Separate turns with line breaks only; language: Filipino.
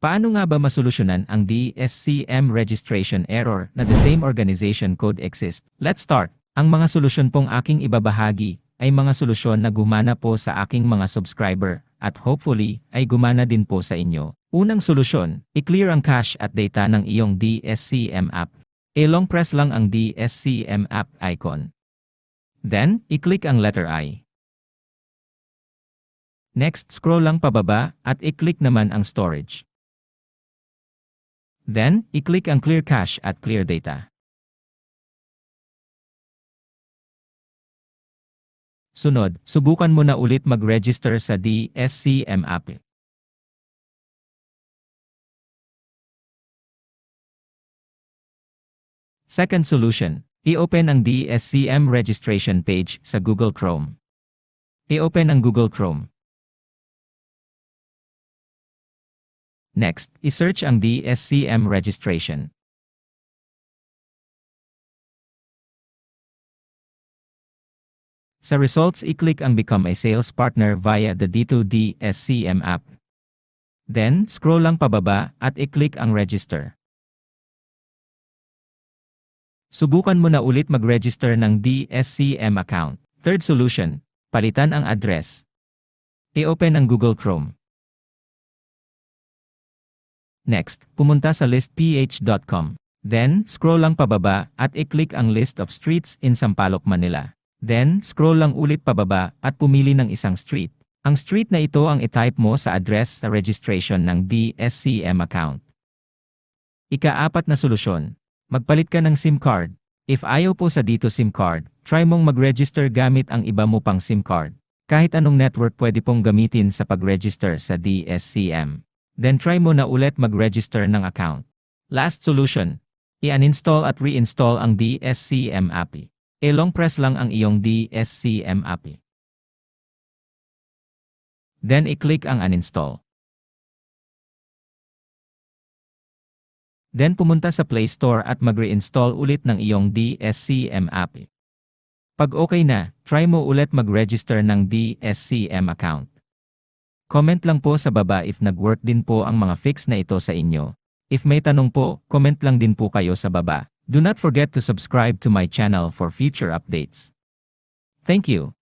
Paano nga ba masolusyonan ang DSCM registration error na the same organization code exists? Let's start. Ang mga solusyon pong aking ibabahagi ay mga solusyon na gumana po sa aking mga subscriber at hopefully ay gumana din po sa inyo. Unang solusyon, i-clear ang cache at data ng iyong DSCM app. I-long press lang ang DSCM app icon. Then, i-click ang letter I. Next, scroll lang pababa at i-click naman ang storage. Then, i-click ang Clear Cache at Clear Data. Sunod, subukan mo na ulit mag-register sa DSCM app. Second solution, i-open ang DSCM registration page sa Google Chrome. I-open ang Google Chrome. Next, i-search ang DSCM registration. Sa results, i-click ang Become a Sales Partner via the D2D SCM app. Then, scroll lang pababa at i-click ang Register. Subukan mo na ulit mag-register ng DSCM account. Third solution, palitan ang address. I-open ang Google Chrome. Next, pumunta sa listph.com. Then, scroll lang pababa at i-click ang list of streets in Sampaloc, Manila. Then, scroll lang ulit pababa at pumili ng isang street. Ang street na ito ang i-type mo sa address sa registration ng DSCM account. Ikaapat na solusyon. Magpalit ka ng SIM card. If ayaw po sa dito SIM card, try mong mag-register gamit ang iba mo pang SIM card. Kahit anong network pwede pong gamitin sa pag-register sa DSCM. Then try mo na ulit mag-register ng account. Last solution. I-uninstall at reinstall ang DSCM API. I-long press lang ang iyong DSCM API. Then i-click ang uninstall. Then pumunta sa Play Store at mag-reinstall ulit ng iyong DSCM API. Pag okay na, try mo ulit mag-register ng DSCM account. Comment lang po sa baba if nag-work din po ang mga fix na ito sa inyo. If may tanong po, comment lang din po kayo sa baba. Do not forget to subscribe to my channel for future updates. Thank you.